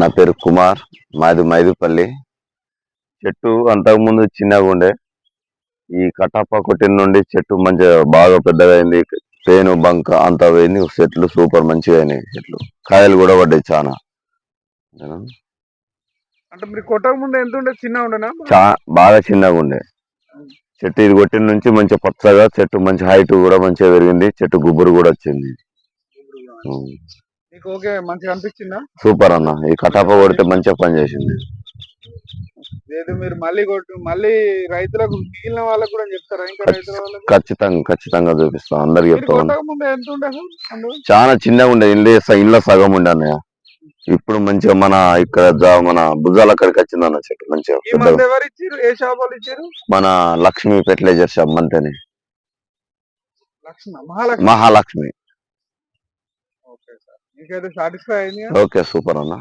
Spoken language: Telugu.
నా పేరు కుమార్ మాది మైదుపల్లి. చెట్టు అంతకుముందు చిన్నగా ఉండే. ఈ కటాప కొట్టిన నుండి చెట్టు మంచిగా బాగా పెద్దగా అయింది తేను బంక అంతా పోయింది. చెట్లు సూపర్ మంచిగా అయినాయి చెట్లు. కాయలు కూడా పడ్డాయి చాలా అంటే మీరు కొట్టక ముందు ఎంత ఉండే? చిన్న ఉండనా? చా బాగా చిన్నగా ఉండే. చెట్టు ఇది కొట్టిన నుంచి మంచిగా పచ్చగా చెట్టు మంచి హైట్ కూడా మంచిగా పెరిగింది. చెట్టు గుబ్బురు కూడా వచ్చింది. మీకు ఓకే మంచిగా అనిపించిందా? సూపర్ అన్న. ఈ కటాప కొడితే మంచిగా పని చేసింది. లేదు మీరు మళ్ళీ కొట్టు మళ్ళీ రైతులకు మిగిలిన వాళ్ళకు కూడా చెప్తారా? ఇంకా రైతుల వాళ్ళకు? ఖచ్చితంగా ఖచ్చితంగా చూపిస్తాం. అందరికి మీరు చెప్తా ఉంటాం. కొట్టక ముందు ఎంత ఉండే అసలు అందులో? చాలా చిన్నగా ఉండే. ఇల్లు ఇళ్ళ సగం ఉండే అన్నయ్య. ఇప్పుడు మంచిగా మన ఇక్కడ జా- మన భుజాల అక్కడికి వచ్చింది అన్న చెట్టు మంచిగా. ఈ పెద్దగా. మంది ఎవరు ఇచ్చారు ఏ షాప్ వాళ్ళు ఇచ్చారు మన లక్ష్మీ ఫెర్టిలైజర్ షాప్ అంతేనే. లక్ష్మణ మహాలక్ష్మి. మహాలక్ష్మి ఓకే సార్ మీకైతే సాటిస్ఫై అయింది ఓకే సూపర్ అన్న.